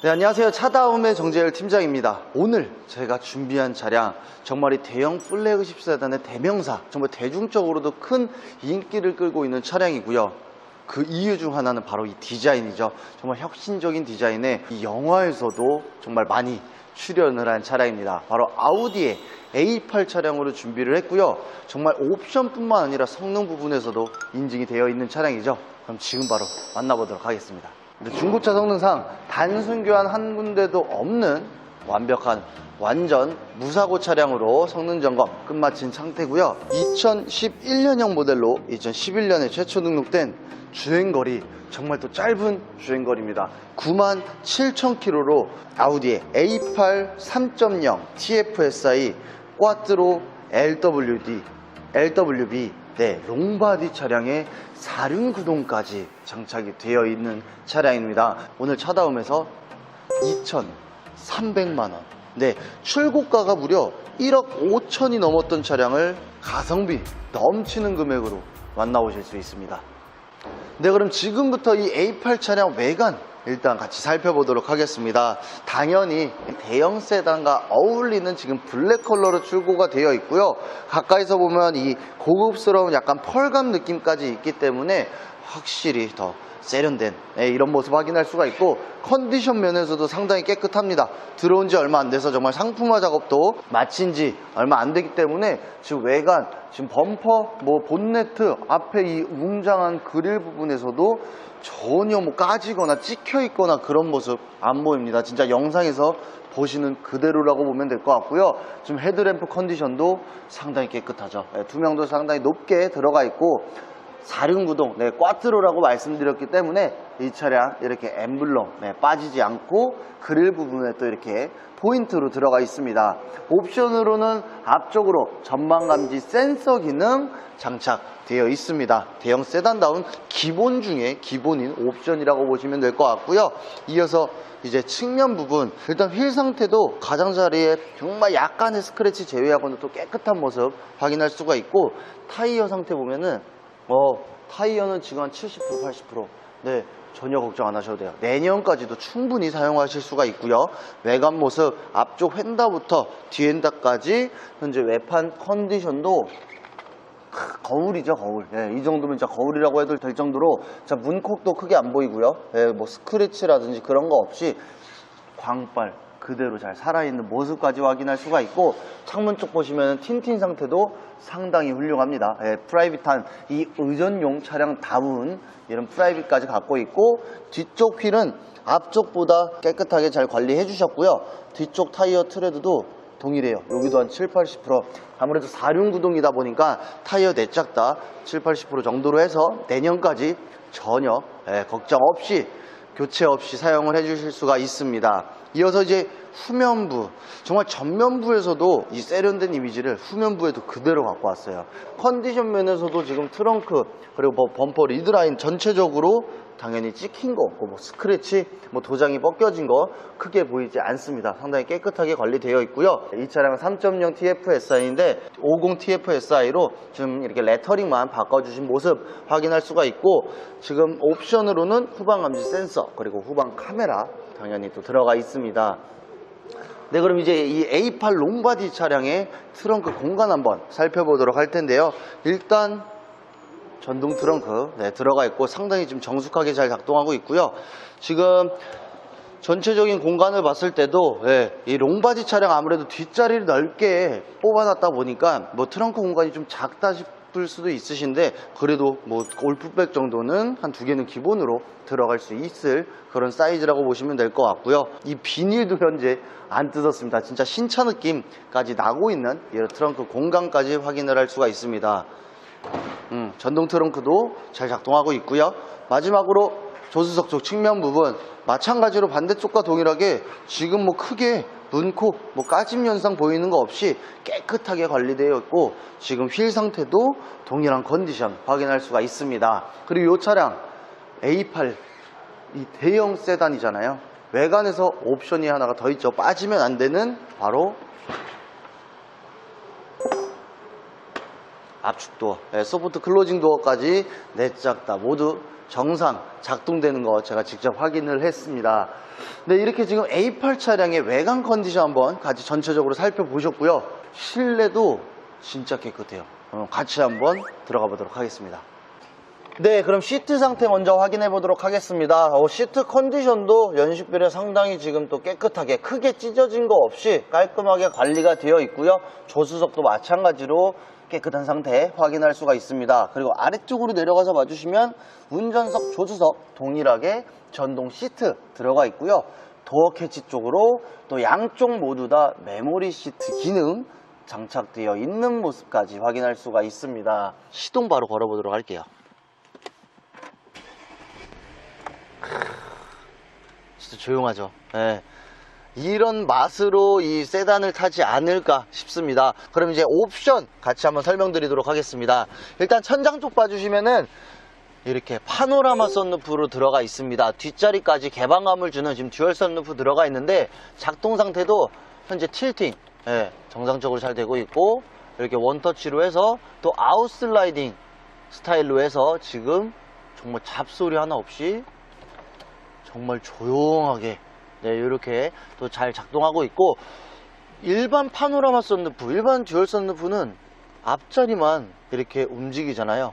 네, 안녕하세요. 차다움의 정재열 팀장입니다. 오늘 제가 준비한 차량, 정말 이 대형 플래그십 세단의 대명사, 정말 대중적으로도 큰 인기를 끌고 있는 차량이고요. 그 이유 중 하나는 바로 이 디자인이죠. 정말 혁신적인 디자인에 이 영화에서도 정말 많이 출연을 한 차량입니다. 바로 아우디의 A8 차량으로 준비를 했고요. 정말 옵션뿐만 아니라 성능 부분에서도 인증이 되어 있는 차량이죠. 그럼 지금 바로 만나보도록 하겠습니다. 근데 중고차 성능상 단순 교환 한 군데도 없는 완벽한 완전 무사고 차량으로 성능 점검 끝마친 상태고요. 2011년형 모델로 2011년에 최초 등록된 주행거리 정말 또 짧은 주행거리입니다. 9만 7천 킬로로 아우디의 A8 3.0 TFSI 꽈트로 LWD LWB 네, 롱바디 차량에 사륜구동까지 장착이 되어 있는 차량입니다. 오늘 차다움에서 2,300만 원. 네, 출고가가 무려 1억 5천이 넘었던 차량을 가성비 넘치는 금액으로 만나보실 수 있습니다. 네, 그럼 지금부터 이 A8 차량 외관 일단 같이 살펴보도록 하겠습니다. 당연히 대형 세단과 어울리는 지금 블랙 컬러로 출고가 되어 있고요. 가까이서 보면 이 고급스러운 약간 펄감 느낌까지 있기 때문에 확실히 더 세련된 네, 이런 모습 확인할 수가 있고 컨디션 면에서도 상당히 깨끗합니다. 들어온 지 얼마 안 돼서 정말 상품화 작업도 마친 지 얼마 안 되기 때문에 지금 외관, 지금 범퍼, 뭐 본네트 앞에 이 웅장한 그릴 부분에서도 전혀 뭐 까지거나 찍혀 있거나 그런 모습 안 보입니다. 진짜 영상에서 보시는 그대로라고 보면 될 것 같고요. 지금 헤드램프 컨디션도 상당히 깨끗하죠. 네, 투명도 상당히 높게 들어가 있고 사륜구동, 네, 꽈트로라고 말씀드렸기 때문에 이 차량 이렇게 엠블럼 네, 빠지지 않고 그릴 부분에 또 이렇게 포인트로 들어가 있습니다. 옵션으로는 앞쪽으로 전방감지 센서 기능 장착되어 있습니다. 대형 세단다운 기본 중에 기본인 옵션이라고 보시면 될 것 같고요. 이어서 이제 측면 부분 일단 휠 상태도 가장자리에 정말 약간의 스크래치 제외하고는 또 깨끗한 모습 확인할 수가 있고 타이어 상태 보면은 어, 타이어는 지금 한 70%, 80%. 네, 전혀 걱정 안 하셔도 돼요. 내년까지도 충분히 사용하실 수가 있고요. 외관 모습, 앞쪽 휀다부터 뒤엔다까지 현재 외판 컨디션도 크, 거울이죠, 거울. 예, 이 정도면 진짜 거울이라고 해도 될 정도로 자, 문콕도 크게 안 보이고요. 예, 뭐 스크래치라든지 그런 거 없이 광빨 그대로 잘 살아있는 모습까지 확인할 수가 있고 창문 쪽 보시면 틴틴 상태도 상당히 훌륭합니다. 예, 프라이빗한 이 의전용 차량 다운 이런 프라이빗까지 갖고 있고 뒤쪽 휠은 앞쪽보다 깨끗하게 잘 관리해 주셨고요. 뒤쪽 타이어 트레드도 동일해요. 여기도 한 7, 80% 아무래도 사륜 구동이다 보니까 타이어 내짝 다 7, 80% 정도로 해서 내년까지 전혀 예, 걱정 없이 교체 없이 사용을 해주실 수가 있습니다. 이어서 이제 후면부 정말 전면부에서도 이 세련된 이미지를 후면부에도 그대로 갖고 왔어요. 컨디션 면에서도 지금 트렁크 그리고 뭐 범퍼 리드라인 전체적으로 당연히 찍힌 거 없고 뭐 스크래치 뭐 도장이 벗겨진 거 크게 보이지 않습니다. 상당히 깨끗하게 관리되어 있고요. 이 차량은 3.0 TFSI인데 50 TFSI로 지금 이렇게 레터링만 바꿔주신 모습 확인할 수가 있고 지금 옵션으로는 후방 감지 센서 그리고 후방 카메라 당연히 또 들어가 있습니다. 네, 그럼 이제 이 A8 롱바디 차량의 트렁크 공간 한번 살펴보도록 할 텐데요. 일단 전동 트렁크 네, 들어가 있고 상당히 좀 정숙하게 잘 작동하고 있고요. 지금 전체적인 공간을 봤을 때도 예, 이 롱바디 차량 아무래도 뒷자리를 넓게 뽑아놨다 보니까 뭐 트렁크 공간이 좀 작다 싶을 수도 있으신데 그래도 뭐 골프백 정도는 한 두 개는 기본으로 들어갈 수 있을 그런 사이즈라고 보시면 될 것 같고요. 이 비닐도 현재 안 뜯었습니다. 진짜 신차 느낌까지 나고 있는 이런 트렁크 공간까지 확인을 할 수가 있습니다. 음, 전동 트렁크도 잘 작동하고 있고요. 마지막으로 조수석 쪽 측면 부분 마찬가지로 반대쪽과 동일하게 지금 뭐 크게 문콕, 뭐 까짐 현상 보이는 거 없이 깨끗하게 관리되어 있고 지금 휠 상태도 동일한 컨디션 확인할 수가 있습니다. 그리고 이 차량 A8 이 대형 세단이잖아요. 외관에서 옵션이 하나가 더 있죠. 빠지면 안 되는 바로 압축 도어, 예, 소프트 클로징 도어까지 네짝다 모두 정상 작동되는 거 제가 직접 확인을 했습니다. 네, 이렇게 지금 A8 차량의 외관 컨디션 한번 같이 전체적으로 살펴보셨고요. 실내도 진짜 깨끗해요. 어, 같이 한번 들어가 보도록 하겠습니다. 네, 그럼 시트 상태 먼저 확인해 보도록 하겠습니다. 어, 시트 컨디션도 연식별에 상당히 지금 또 깨끗하게 크게 찢어진 거 없이 깔끔하게 관리가 되어 있고요. 조수석도 마찬가지로 깨끗한 상태 확인할 수가 있습니다. 그리고 아래쪽으로 내려가서 봐주시면 운전석, 조수석 동일하게 전동 시트 들어가 있고요. 도어 캐치 쪽으로 또 양쪽 모두 다 메모리 시트 기능 장착되어 있는 모습까지 확인할 수가 있습니다. 시동 바로 걸어보도록 할게요. 진짜 조용하죠. 예. 이런 맛으로 이 세단을 타지 않을까 싶습니다. 그럼 이제 옵션 같이 한번 설명드리도록 하겠습니다. 일단 천장 쪽 봐주시면은 이렇게 파노라마 썬루프로 들어가 있습니다. 뒷자리까지 개방감을 주는 지금 듀얼 썬루프 들어가 있는데 작동 상태도 현재 틸팅 예, 정상적으로 잘 되고 있고 이렇게 원터치로 해서 또 아웃슬라이딩 스타일로 해서 지금 정말 잡소리 하나 없이 정말 조용하게 네, 이렇게 또 잘 작동하고 있고 일반 파노라마 썬루프, 일반 듀얼 썬루프는 앞자리만 이렇게 움직이잖아요.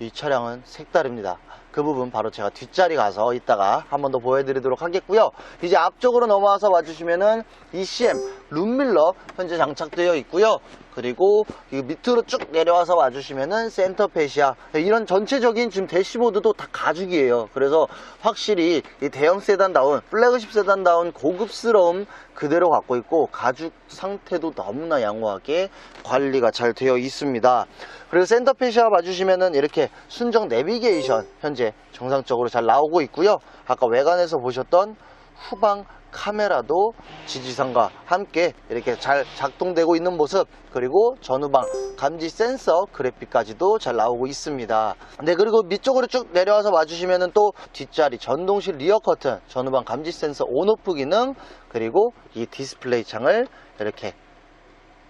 이 차량은 색다릅니다. 그 부분 바로 제가 뒷자리 가서 이따가 한 번 더 보여드리도록 하겠고요. 이제 앞쪽으로 넘어와서 봐주시면은 ECM 룸밀러 현재 장착되어 있고요. 그리고 이 밑으로 쭉 내려와서 봐주시면은 센터 페시아 이런 전체적인 지금 대시보드도 다 가죽이에요. 그래서 확실히 이 대형 세단다운 플래그십 세단다운 고급스러움 그대로 갖고 있고 가죽 상태도 너무나 양호하게 관리가 잘 되어 있습니다. 그리고 센터 페시아 봐주시면은 이렇게 순정 내비게이션 현재 정상적으로 잘 나오고 있고요. 아까 외관에서 보셨던 후방 카메라도 지지선과 함께 이렇게 잘 작동되고 있는 모습 그리고 전후방 감지 센서 그래픽까지도 잘 나오고 있습니다. 네 그리고 밑쪽으로 쭉 내려와서 봐주시면은 또 뒷자리 전동실 리어 커튼 전후방 감지 센서 온오프 기능 그리고 이 디스플레이 창을 이렇게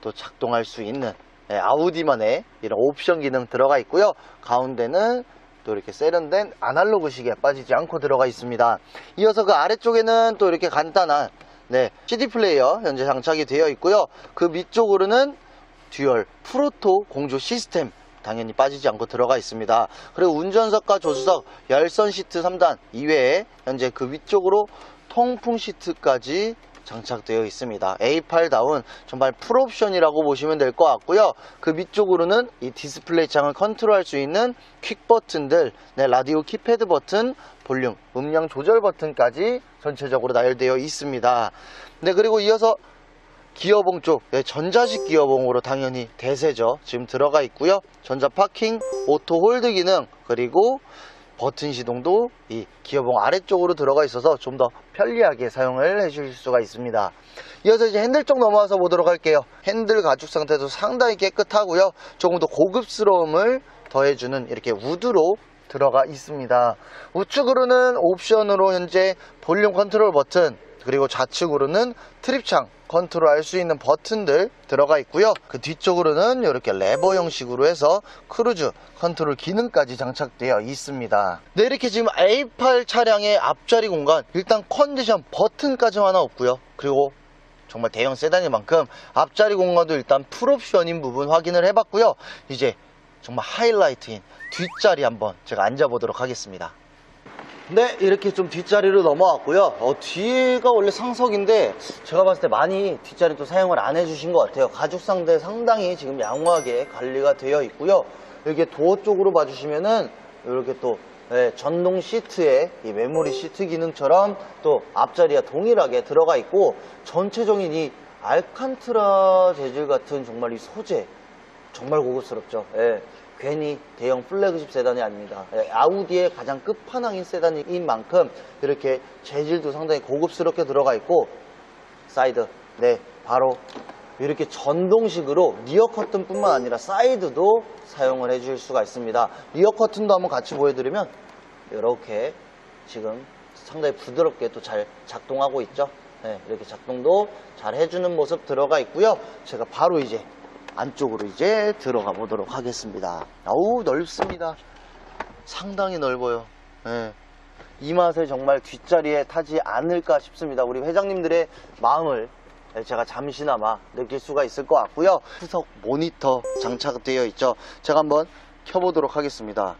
또 작동할 수 있는 예, 아우디만의 이런 옵션 기능 들어가 있고요. 가운데는 또 이렇게 세련된 아날로그 시계 빠지지 않고 들어가 있습니다. 이어서 그 아래쪽에는 또 이렇게 간단한 네, CD 플레이어 현재 장착이 되어 있고요. 그 밑쪽으로는 듀얼 프로토 공조 시스템 당연히 빠지지 않고 들어가 있습니다. 그리고 운전석과 조수석 열선 시트 3단 이외에 현재 그 위쪽으로 통풍 시트까지 장착되어 있습니다. A8다운 정말 풀옵션이라고 보시면 될 것 같고요. 그 밑쪽으로는 이 디스플레이 창을 컨트롤할 수 있는 퀵 버튼들, 네, 라디오 키패드 버튼, 볼륨, 음량 조절 버튼까지 전체적으로 나열되어 있습니다. 네, 그리고 이어서 기어봉 쪽 네, 전자식 기어봉으로 당연히 대세죠. 지금 들어가 있고요. 전자 파킹, 오토 홀드 기능 그리고 버튼 시동도 이 기어봉 아래쪽으로 들어가 있어서 좀 더 편리하게 사용을 해주실 수가 있습니다. 이어서 이제 핸들 쪽 넘어와서 보도록 할게요. 핸들 가죽 상태도 상당히 깨끗하고요. 조금 더 고급스러움을 더해주는 이렇게 우드로 들어가 있습니다. 우측으로는 옵션으로 현재 볼륨 컨트롤 버튼 그리고 좌측으로는 트립창 컨트롤 할 수 있는 버튼들 들어가 있고요. 그 뒤쪽으로는 이렇게 레버 형식으로 해서 크루즈 컨트롤 기능까지 장착되어 있습니다. 네, 이렇게 지금 A8 차량의 앞자리 공간 일단 컨디션 버튼까지 하나 없고요. 그리고 정말 대형 세단인 만큼 앞자리 공간도 일단 풀옵션인 부분 확인을 해봤고요. 이제 정말 하이라이트인 뒷자리 한번 제가 앉아보도록 하겠습니다. 네, 이렇게 좀 뒷자리로 넘어왔고요. 어, 뒤가 원래 상석인데 제가 봤을 때 많이 뒷자리 또 사용을 안 해주신 것 같아요. 가죽 상대 상당히 지금 양호하게 관리가 되어 있고요. 이렇게 도어 쪽으로 봐주시면은 이렇게 또 네, 전동 시트에 이 메모리 시트 기능처럼 또 앞자리가 동일하게 들어가 있고 전체적인 이 알칸트라 재질 같은 정말 이 소재 정말 고급스럽죠. 예, 괜히 대형 플래그십 세단이 아닙니다. 예, 아우디의 가장 끝판왕인 세단인 만큼 이렇게 재질도 상당히 고급스럽게 들어가 있고 사이드, 네, 바로 이렇게 전동식으로 리어 커튼뿐만 아니라 사이드도 사용을 해줄 수가 있습니다. 리어 커튼도 한번 같이 보여드리면 이렇게 지금 상당히 부드럽게 또 잘 작동하고 있죠. 네, 이렇게 작동도 잘 해주는 모습 들어가 있고요. 제가 바로 이제 안쪽으로 이제 들어가 보도록 하겠습니다. 아우 넓습니다. 상당히 넓어요. 예. 이 맛에 정말 뒷자리에 타지 않을까 싶습니다. 우리 회장님들의 마음을 제가 잠시나마 느낄 수가 있을 것 같고요. 후석 모니터 장착되어 있죠. 제가 한번 켜보도록 하겠습니다.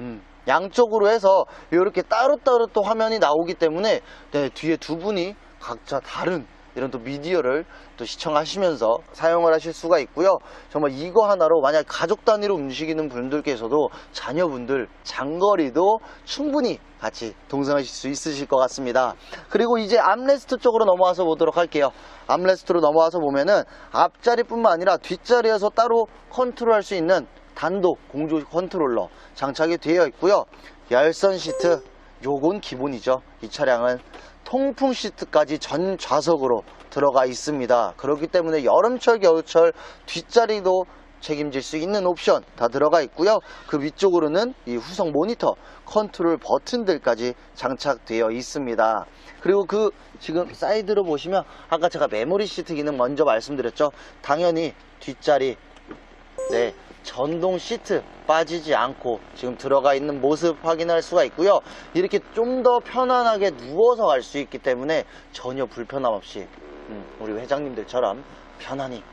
음, 양쪽으로 해서 이렇게 따로따로 또 화면이 나오기 때문에 네, 뒤에 두 분이 각자 다른 이런 또 미디어를 또 시청하시면서 사용을 하실 수가 있고요. 정말 이거 하나로 만약 가족 단위로 움직이는 분들께서도 자녀분들 장거리도 충분히 같이 동승하실 수 있으실 것 같습니다. 그리고 이제 암레스트 쪽으로 넘어와서 보도록 할게요. 암레스트로 넘어와서 보면은 앞자리뿐만 아니라 뒷자리에서 따로 컨트롤할 수 있는 단독 공조 컨트롤러 장착이 되어 있고요. 열선 시트 요건 기본이죠. 이 차량은 통풍 시트까지 전 좌석으로 들어가 있습니다. 그렇기 때문에 여름철 겨울철 뒷자리도 책임질 수 있는 옵션 다 들어가 있고요. 그 위쪽으로는 이 후성 모니터 컨트롤 버튼들까지 장착되어 있습니다. 그리고 그 지금 사이드로 보시면 아까 제가 메모리 시트 기능 먼저 말씀드렸죠. 당연히 뒷자리 네, 전동 시트 빠지지 않고 지금 들어가 있는 모습 확인할 수가 있고요. 이렇게 좀 더 편안하게 누워서 갈 수 있기 때문에 전혀 불편함 없이 음, 우리 회장님들처럼 편안히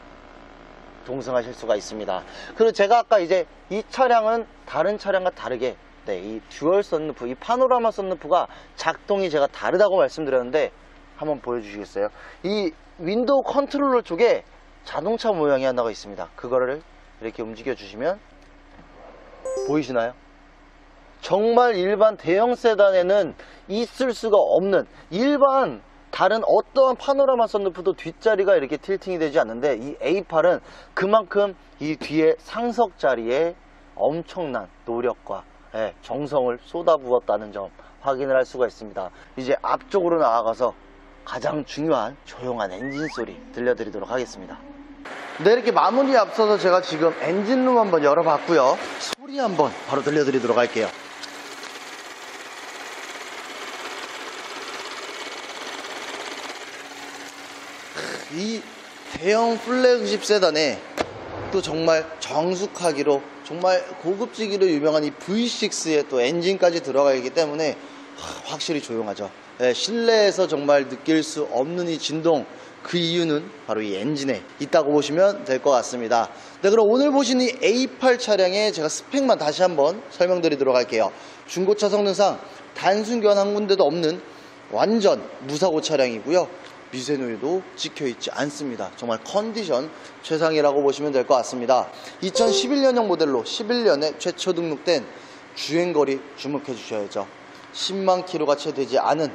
동승하실 수가 있습니다. 그리고 제가 아까 이제 이 차량은 다른 차량과 다르게 네, 이 듀얼 썬루프, 이 파노라마 썬루프가 작동이 제가 다르다고 말씀드렸는데 한번 보여주시겠어요? 이 윈도우 컨트롤러 쪽에 자동차 모양이 하나가 있습니다. 그거를 이렇게 움직여 주시면 보이시나요? 정말 일반 대형 세단에는 있을 수가 없는 일반 다른 어떠한 파노라마 썬루프도 뒷자리가 이렇게 틸팅이 되지 않는데 이 A8은 그만큼 이 뒤에 상석 자리에 엄청난 노력과 예, 정성을 쏟아부었다는 점 확인을 할 수가 있습니다. 이제 앞쪽으로 나아가서 가장 중요한 조용한 엔진 소리 들려드리도록 하겠습니다. 네, 이렇게 마무리에 앞서서 제가 지금 엔진룸 한번 열어봤고요. 소리 한번 바로 들려드리도록 할게요. 이 대형 플래그십 세단에 또 정말 정숙하기로 정말 고급지기로 유명한 이 V6의 또 엔진까지 들어가 있기 때문에 하, 확실히 조용하죠. 예, 실내에서 정말 느낄 수 없는 이 진동 그 이유는 바로 이 엔진에 있다고 보시면 될 것 같습니다. 네, 그럼 오늘 보신 이 A8 차량의 제가 스펙만 다시 한번 설명드리도록 할게요. 중고차 성능상 단순 교환 한 군데도 없는 완전 무사고 차량이고요. 미세노유도 찍혀있지 않습니다. 정말 컨디션 최상이라고 보시면 될 것 같습니다. 2011년형 모델로 11년에 최초 등록된 주행거리 주목해 주셔야죠. 10만 킬로가 채 되지 않은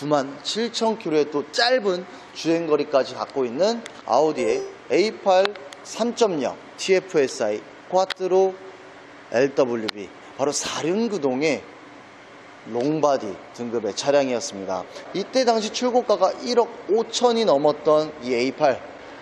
9만 7천 킬로의 또 짧은 주행거리까지 갖고 있는 아우디의 A8 3.0 TFSI 쿼트로 LWB 바로 사륜구동의 롱바디 등급의 차량이었습니다. 이때 당시 출고가가 1억 5천이 넘었던 이 A8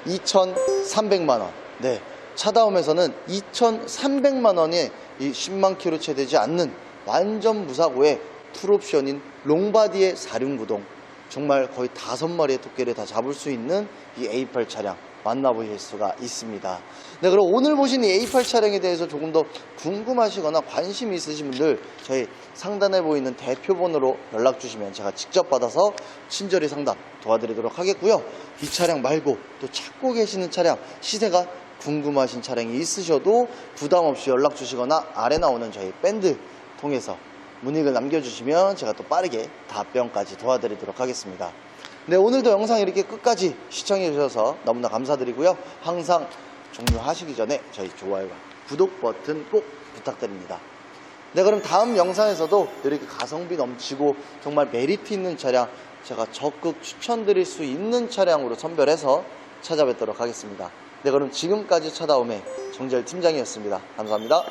2,300만 원. 네. 차다움에서는 2,300만 원에 이 10만 킬로 채 되지 않는 완전 무사고의 풀옵션인 롱바디의 사륜구동. 정말 거의 다섯 마리의 토끼를 다 잡을 수 있는 이 A8 차량 만나보실 수가 있습니다. 네, 그럼 오늘 보신 이 A8 차량에 대해서 조금 더 궁금하시거나 관심 있으신 분들 저희 상단에 보이는 대표번호로 연락 주시면 제가 직접 받아서 친절히 상담 도와드리도록 하겠고요. 이 차량 말고 또 찾고 계시는 차량 시세가 궁금하신 차량이 있으셔도 부담 없이 연락 주시거나 아래 나오는 저희 밴드 통해서 문의글 남겨주시면 제가 또 빠르게 답변까지 도와드리도록 하겠습니다. 네, 오늘도 영상 이렇게 끝까지 시청해 주셔서 너무나 감사드리고요. 항상 종료하시기 전에 저희 좋아요와 구독 버튼 꼭 부탁드립니다. 네, 그럼 다음 영상에서도 이렇게 가성비 넘치고 정말 메리트 있는 차량 제가 적극 추천드릴 수 있는 차량으로 선별해서 찾아뵙도록 하겠습니다. 네, 그럼 지금까지 찾아오매 정재열 팀장이었습니다. 감사합니다.